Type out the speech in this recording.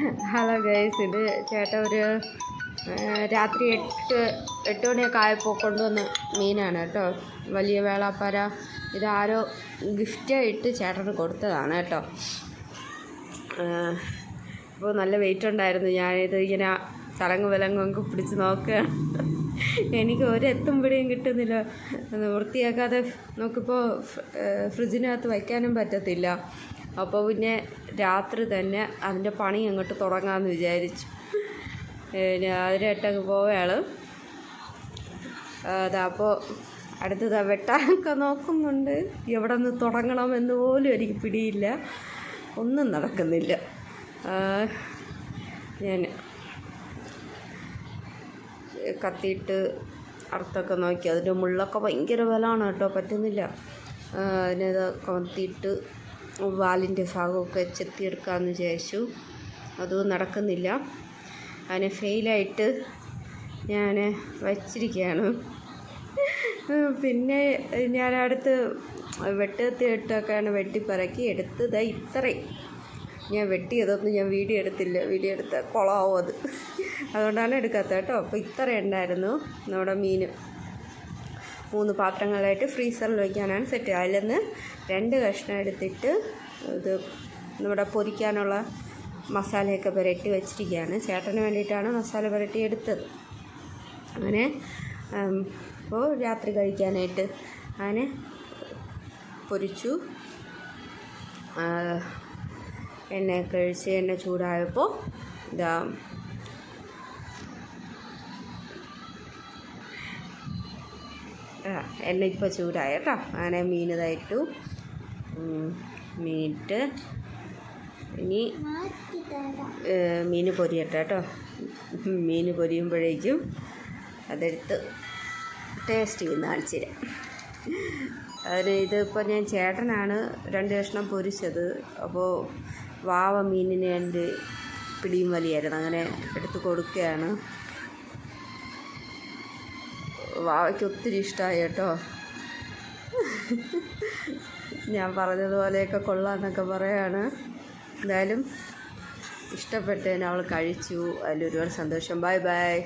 Hello guys ഇത് ചേട്ട ഒരു രാത്രി എട്ട് എട്ട് മണിയൊക്കെ ആയപ്പോൾ കൊണ്ടുവന്ന മീനാണ് കേട്ടോ. വലിയ വേളാപ്പാര. ഇതാരോ ഗിഫ്റ്റായിട്ട് ചേട്ടന് കൊടുത്തതാണ് കേട്ടോ. അപ്പോൾ നല്ല വെയിറ്റ് ഉണ്ടായിരുന്നു. ഞാനിത് ഇങ്ങനെ തലങ്ങ് വിലങ്ങൊക്കെ പിടിച്ച് നോക്കുകയാണ് എനിക്ക് ഒരെത്തും പിടിയും കിട്ടുന്നില്ല. വൃത്തിയാക്കാതെ നോക്കിപ്പോൾ ഫ്രിഡ്ജിനകത്ത് വയ്ക്കാനും പറ്റത്തില്ല. അപ്പോൾ പിന്നെ രാത്രി തന്നെ അതിന്റെ പണി അങ്ങോട്ട് തുടങ്ങാമെന്ന് വിചാരിച്ചു. അതിനായിട്ടങ്ങ് പോവുകയാണ്. അതാ അപ്പോൾ അടുത്തത് വെട്ടാനൊക്കെ നോക്കുന്നുണ്ട്. എവിടെ നിന്ന് തുടങ്ങണമെന്ന് പോലും എനിക്ക് പിടിയില്ല. ഒന്നും നടക്കുന്നില്ല. ഞാൻ കത്തിയിട്ട് അർത്ഥമൊക്കെ നോക്കി. അതിന്റെ മുള്ളൊക്കെ ഭയങ്കര ബലമാണ് കേട്ടോ പറ്റുന്നില്ല. അതിനത് കത്തിയിട്ട് വാലിന്റെ ഭാഗമൊക്കെ ചെത്തിയെടുക്കാമെന്ന് വിചാരിച്ചു. അതും നടക്കുന്നില്ല. അതിനെ ഫെയിലായിട്ട് ഞാൻ വച്ചിരിക്കുകയാണ്. പിന്നെ ഞാൻ അടുത്ത് വെട്ടത്തി ഇട്ടൊക്കെയാണ് വെട്ടിപ്പറക്കി എടുത്തത്. ഇത്രയും ഞാൻ വെട്ടിയതൊന്നും ഞാൻ വീഡിയോ എടുത്തില്ല. വീഡിയോ എടുത്ത കുളമാവും അത്. അതുകൊണ്ടാണ് എടുക്കാത്തത് കേട്ടോ. അപ്പോൾ ഇത്ര ഉണ്ടായിരുന്നു നമ്മുടെ മീൻ. മൂന്ന് പാത്രങ്ങളായിട്ട് ഫ്രീസറിൽ വയ്ക്കാനാണ് സെറ്റ് അതിൽ നിന്ന് രണ്ട് കഷ്ണം എടുത്തിട്ട് ഇത് നമ്മുടെ പൊരിക്കാനുള്ള മസാലയൊക്കെ പുരട്ടി വെച്ചിരിക്കുകയാണ്. ചേട്ടന് വേണ്ടിയിട്ടാണ് മസാല പുരട്ടി എടുത്തത്. അങ്ങനെ അപ്പോൾ രാത്രി കഴിക്കാനായിട്ട് അങ്ങനെ പൊരിച്ചു. എണ്ണയൊക്കെ ഒഴിച്ച് എണ്ണ ചൂടായപ്പോൾ ഇതാ ആ, എണ്ണ ഇപ്പോൾ ചൂടായ കേട്ടോ. അങ്ങനെ മീൻ ഇതായിട്ടു മീനിട്ട് ഇനി മീൻ പൊരിയട്ടെ കേട്ടോ. മീൻ പൊരിയുമ്പോഴേക്കും അതെടുത്ത് ടേസ്റ്റ് ചെയ്യുന്ന കാണിച്ചു അതിന് ഇതിപ്പോൾ ഞാൻ ചേട്ടനാണ് രണ്ട് കഷ്ണം പൊരിച്ചത്. അപ്പോൾ വാവ മീനിനെ രണ്ട് പിടിയും വലിയായിരുന്നു. അങ്ങനെ എടുത്ത് കൊടുക്കുകയാണ്. വാവയ്ക്ക് ഒത്തിരി ഇഷ്ടമായി കേട്ടോ. ഞാൻ പറഞ്ഞതുപോലെയൊക്കെ കൊള്ളാമെന്നൊക്കെ പറയാണ്. എന്തായാലും ഇഷ്ടപ്പെട്ടതിന് അവൾ കഴിച്ചു. അതിലൊരുപാട് സന്തോഷം. Bye bye.